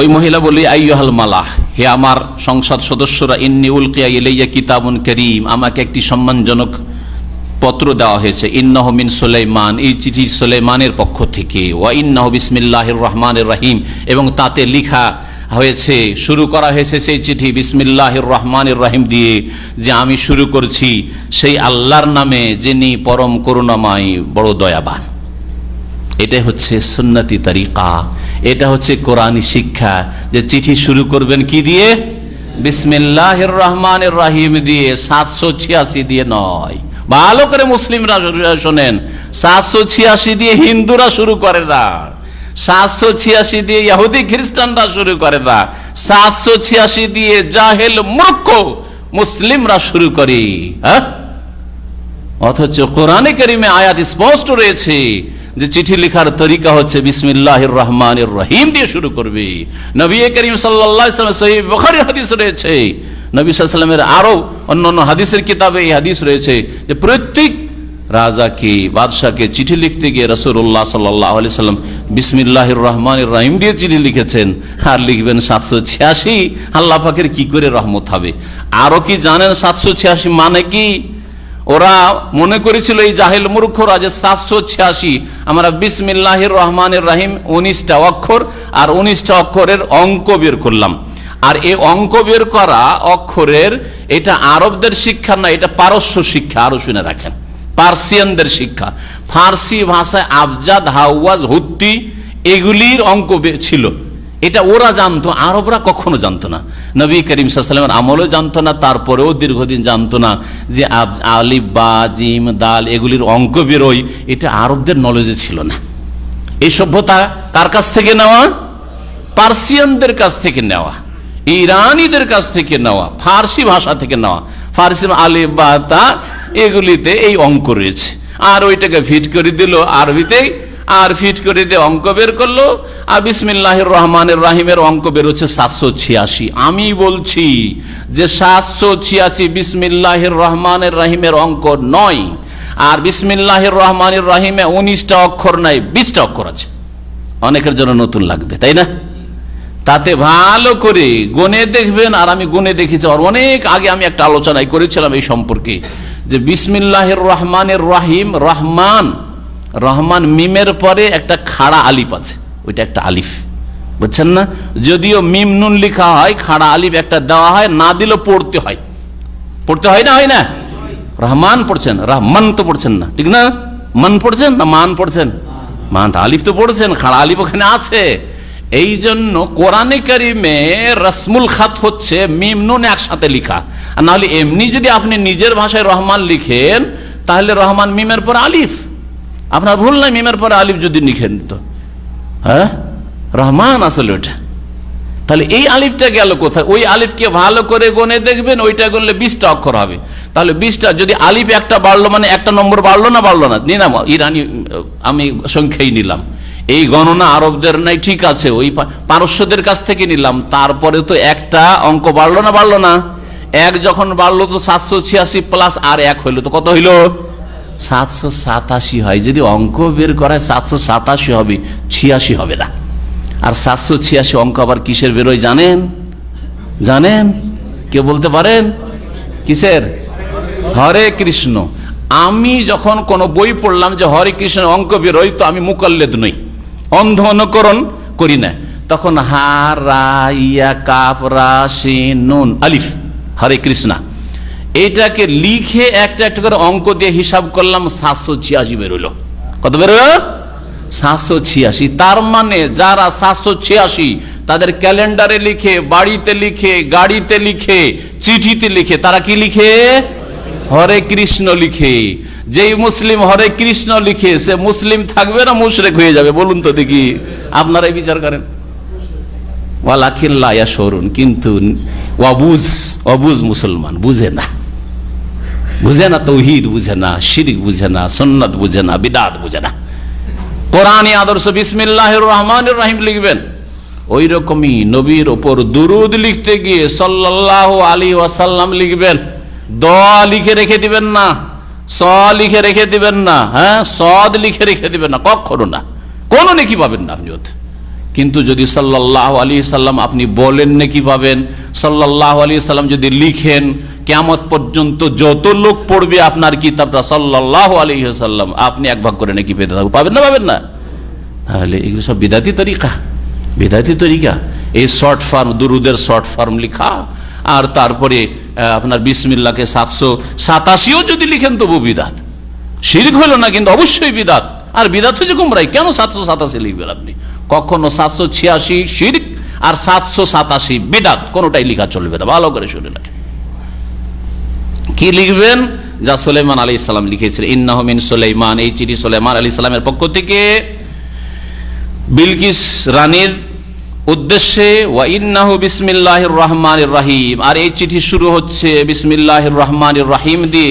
ওই মহিলা বলি, আইয়হাল মালাহ, হে আমার সংসদ সদস্যরা, ইন্নি উলকিয়া ইলাইয়া কিতাবুন করিম, আমাকে একটি সম্মানজনক পত্র দেওয়া হয়েছে। ইন্নাহ মিন সুলাইমান, এই চিঠি সুলাইমানের পক্ষ থেকে। ওয়া ইন্নাহ বিসমিল্লাহির রহমানের রহিম, এবং তাতে লিখা হয়েছে, শুরু করা হয়েছে সেই চিঠি বিসমিল্লাহির রহমানের রহিম দিয়ে, যে আমি শুরু করছি সেই আল্লাহর নামে, যিনি পরম করুণাময়, বড় দয়াবান। এটাই হচ্ছে সুন্নতি তরিকা। এটা হচ্ছে কোরআনী শিক্ষা যে চিঠি শুরু করবেন কি দিয়ে? বিসমিল্লাহির রহমানের রাহিম দিয়ে, সাতশো ছিয়াশি দিয়ে নয়। ভালো করে মুসলিমরা শোনেন, সাতশো ছিয়াশি দিয়ে হিন্দুরা শুরু করে না। সাতশো ছিয়াশি দিয়ে ইহুদি খ্রিস্টানরা শুরু করে না। সাতশো ছিয়াশি দিয়ে জাহেল মূর্খ মুসলিমরা শুরু করে হ্যাঁ? অথচ কোরআনে করিমে আয়াত স্পষ্ট রয়েছে যে চিঠি লেখার তরিকা হচ্ছে বিসমিল্লাহির রহমানির রহিম দিয়ে শুরু করবে। নবী করিম সাল্লাহ হাদিস রয়েছে। নবী সাল্লামের আরও অন্য অন্য হাদিসের কিতাবে এই হাদিস রয়েছে যে প্রত্যেক রাজাকে, বাদশাকে চিঠি লিখতে গিয়ে রসুল্লাহ সাল্লাহ আলি সাল্লাম বিসমিল্লাহির রহমানির রহিম দিয়ে চিঠি লিখেছেন। আর লিখবেন সাতশো ছিয়াশি। আল্লাহ পাকের কি করে রহমত হবে? আরও কি জানেন সাতশো ছিয়াশি মানে কি? ওরা মনে করেছিল এই জাহেল মূর্খরা যে সাতশো ছিয়াশি, আমরা বিসমিল্লাহির রহমানের রাহিম উনিশটা অক্ষর আর উনিশটা অক্ষরের অঙ্ক বের করলাম। আর এই অঙ্ক বের করা অক্ষরের এটা আরবদের শিক্ষা না, এটা পারস্য শিক্ষা, আরও শুনে রাখেন। পার্সিয়ানদের শিক্ষা। ফার্সি ভাষায় আবজাদ, হাওয়াজ, হুত্তি, এগুলির অঙ্ক ছিল। এটা ওরা জানতো, আরবরা কখনো জানতো না। নবী করিম সাল্লামের আমলও জানতো না, তারপরেও দীর্ঘদিন জানতো না যে আলিফ, বা, জিম, দাল এগুলির অঙ্ক বেরোয়, এটা আরবদের নলেজে ছিল না। এই সভ্যতা কার কাছ থেকে নেওয়া? পার্সিয়ানদের কাছ থেকে নেওয়া, ইরানিদের কাছ থেকে নেওয়া, ফার্সি ভাষা থেকে নেওয়া। ফার্সি আলিফ, বা, তা, এগুলিতে এই অঙ্ক রয়েছে। আর ওইটাকে ফিট করে দিল আরবিতে আর ফিট করে দিয়ে অঙ্ক বের করল। আর বিসমিল্লাহির রহমানের রাহিমের অঙ্ক বেরোচ্ছে সাতশো ছিয়াশি। আমি বলছি যে সাতশো ছিয়াশি বিসমিল্লাহির রহমানের রাহিমের অঙ্ক নয়। আর বিসমিল্লাহির রহমানের রাহিমে উনিশটা অক্ষর নাই, বিশটা অক্ষর আছে। অনেকের জন্য নতুন লাগবে, তাই না? তাতে ভালো করে গনে দেখবেন। আর আমি গনে দেখেছি, আর অনেক আগে আমি একটা আলোচনায় করেছিলাম এই সম্পর্কে, যে বিসমিল্লাহির রহমানের রাহিম রহমান রহমান মিমের পরে একটা খাড়া আলিফ আছে, ওইটা একটা আলিফ। বুঝছেন না? যদিও মিম নুন লেখা হয়, খাড়া আলিফ একটা দেওয়া হয়, না দিলেও পড়তে হয়। পড়তে হয় না হয় না? রহমান পড়ছেন, রহমান তো পড়ছেন না, ঠিক না? মান পড়ছেন না মান পড়ছেন? মান আলিফ তো পড়ছেন, খাড়া আলিফ ওখানে আছে। এই জন্য কোরআনে কারিমে রসমুল খাত হচ্ছে মিম নুন একসাথে লিখা। আর নাহলে এমনি যদি আপনি নিজের ভাষায় রহমান লিখেন, তাহলে রহমান মিমের পর আলিফ। আপনার ভুল নাই, মিমের পরে আলিফ যদি লিখেন তো হ্যাঁ? রহমান আসলে ওটা তাহলে এই আলিফটা গেল কোথায়? ওই আলিফকে ভালো করে গনে দেখবেন, ওইটা গণলে বিশটা অক্ষর হবে। তাহলে বিশটা, যদি আলিফ একটা বাড়লো মানে একটা নম্বর বাড়লো না বাড়লো না? নিলাম ইরানি, আমি সংখ্যাই নিলাম। এই গণনা আরবদের নাই, ঠিক আছে, ওই পারস্যদের কাছ থেকে নিলাম। তারপরে তো একটা অঙ্ক বাড়লো না বাড়লো না? এক যখন বাড়লো তো সাতশো ছিয়াশি প্লাস আর এক হইল, তো কত হইল? সাতশো সাতাশি হয়। যদি অঙ্ক বের করায় সাতশো সাতাশি হবে, ছিয়াশি হবে না। আর সাতশো ছিয়াশি অঙ্ক আবার কিসের বেরোয় জানেন? জানেন? কে বলতে পারেন? কিসের? হরে কৃষ্ণ। আমি যখন কোনো বই পড়লাম যে হরে কৃষ্ণ অঙ্ক বেরোয়, তো আমি মুকল্লেদ নই। অন্ধ অনুকরণ করি না। তখন হা, রা, ইয়া কাপ রা, সে, নুন, আলিফ, হরে কৃষ্ণা। এটাকে লিখে একটা একটা করে অঙ্ক দিয়ে হিসাব করলাম, সাতশো ছিয়াশি বেরোলো। কত বেরোলো? সাতশো ছিয়াশি। তার মানে যারা সাতশো ছিয়াশি, তাদের ক্যালেন্ডারে লিখে, বাড়িতে লিখে, গাড়িতে লিখে, চিঠিতে লিখে, তারা কি লিখে? হরে কৃষ্ণ লিখে। যেই মুসলিম হরে কৃষ্ণ লিখে, সে মুসলিম থাকবে না, মুশরেক হয়ে যাবে। বলুন তো দেখি আপনারাই বিচার করেন। ওয়ালাকিল্লা সরুন কিন্তু ওয়াবুজ অবুজ মুসলমান, বুঝে না। বুঝে না তৌহিদ বুঝে না শিরিক বুঝে না সন্ন্যত বুঝে না বিদাত বুঝে না কোরআনী আদর্শ বিসমিল্লাহ রহমান রাহিম লিখবেন। ওই রকমই নবীর ওপর দুরুদ লিখতে গিয়ে সাল্লাহ আলী ওয়াসাল্লাম লিখবেন। দ লিখে রেখে দিবেন না, স লিখে রেখে দিবেন না হ্যাঁ? সদ লিখে রেখে দিবেন না, কখনো না। কোনো নেকি পাবেন না আপনি ওতে। কিন্তু যদি সাল্লাহ আলী সাল্লাম আপনি বলেন নাকি পাবেন সাল্লাহ আলী সাল্লাম যদি লিখেন কেমত পর্যন্ত যত লোক পড়বে আপনার কিতাবটা সাল্লাহ আলী সাল্লাম, আপনি এক ভাগ করে নাকি পেতে থাকবেন পাবেন না পাবেন না? তাহলে এগুলো সব বিদাতি তরিকা বিদাতি তরিকা। এই শর্ট ফার্ম, দুরুদের শর্ট ফার্ম লিখা, আর তারপরে আপনার বিসমিল্লাকে সাতশো সাতাশিও যদি লিখেন তবু বিদাত। শিরিক হইল না, কিন্তু অবশ্যই বিদাত। আর বিদাত হয়েছে গুমরাই কেন সাতশো সাতাশি লিখবেন আপনি? কখনো সাতশো ছিয়াশি শিরিক আর সাতশো সাতাশি বিদাত, কোনোটাই লিখা চলবে না, ভালো করে শুনে রাখেন কি লিখবেন? যা সুলেমান আলী ইসলাম লিখেছিলেন ইন্নাহমিন সুলাইমান এই চিঠি সুলেমান আলী ইসলামের পক্ষ থেকে। বিলকিস রানীর উদ্দেশ্যে, ওয়া ইন্নাহু বিসমিল্লাহির রহমানির রাহিম আর এই চিঠি শুরু হচ্ছে, বিসমিল্লাহির রহমানির রাহিম দিয়ে।